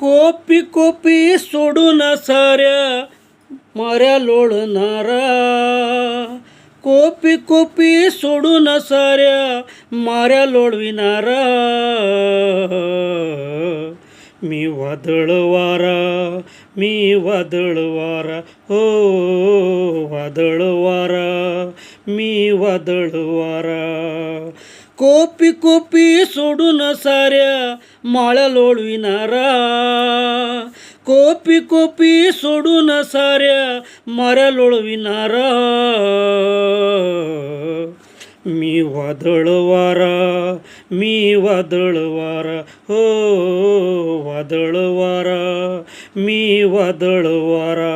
Copy copy सोडून साऱ्या माऱ्या लोळणारा. Copy copy सोडून साऱ्या माऱ्या लोळविणारा. मी वादळ वारा मी वादळ वारा हो वादळ वारा मी वादळ वारा कोपी कोपी सोडून साऱ्या माळ्या लोळविणारा. कोपी कोपी सोडून साऱ्या माऱ्या लोळविणारा. मी वादळ वारा मी वादळ वारा हो वादळ वारा मी वादळ वारा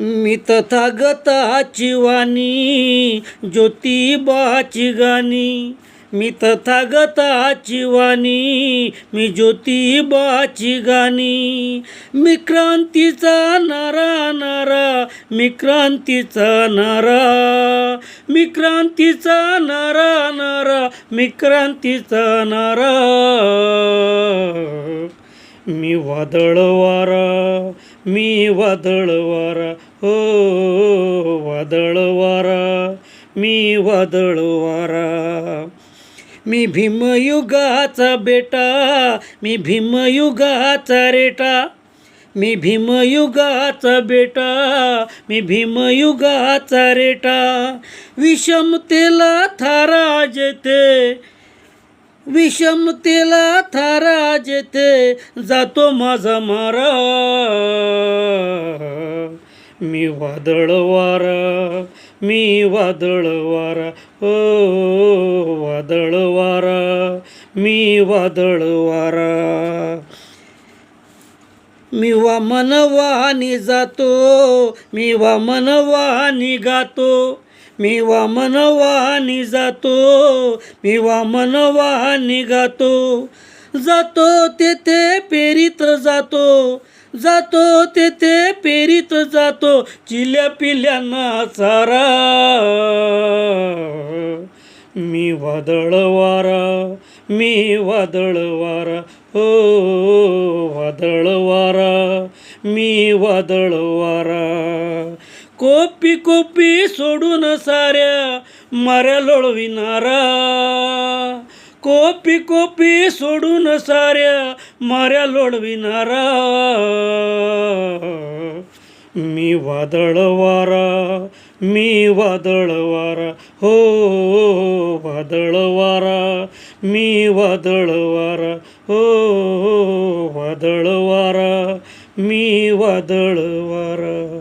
मी तथागताची वाणी ज्योतिबाची गाणी. मी तथागताची वाणी मी ज्योतिबाची गाणी. मी क्रांतीचा नारा नारा. मी क्रांतीचा नारा. मी क्रांतीचा नारा नारा. मी क्रांतीचा नारा. मी वादळ वारा मी वादळ वारा. हो, हो वादळ वारा मी वादळ वारा मी भीमयुगाचा बेटा मी भीमयुगाचा रेटा. मी भीमयुगाचा बेटा मी भीमयुगाचा रेटा. विषमतेला थारा जेते विषमतेला थारा जेथे जातो माझा मारा. मी वादळ वारा मी वादळ वारा ओ वादळ वारा मी वादळ वारा मी वामन वाहनी जातो मी वामन वाहनी गातो मी वामन वाहनी जातो मी वामन वाहनी गातो. जातो तेथे पेरीत जातो जातो तेथे पेरीत जातो चिल्या पिल्यांना चारा मी वादळ वारा मी वादळ वारा हो वादळ वारा मी वादळ वारा कोपी कोपी सोडून साऱ्या माऱ्या लोळविणारा. कोपी कोपी सोडून साऱ्या माऱ्या लोडविणारा. मी वादळ वारा मी वादळ वारा हो वादळ वारा मी वादळ वारा हो वादळ वारा मी वादळ वारा.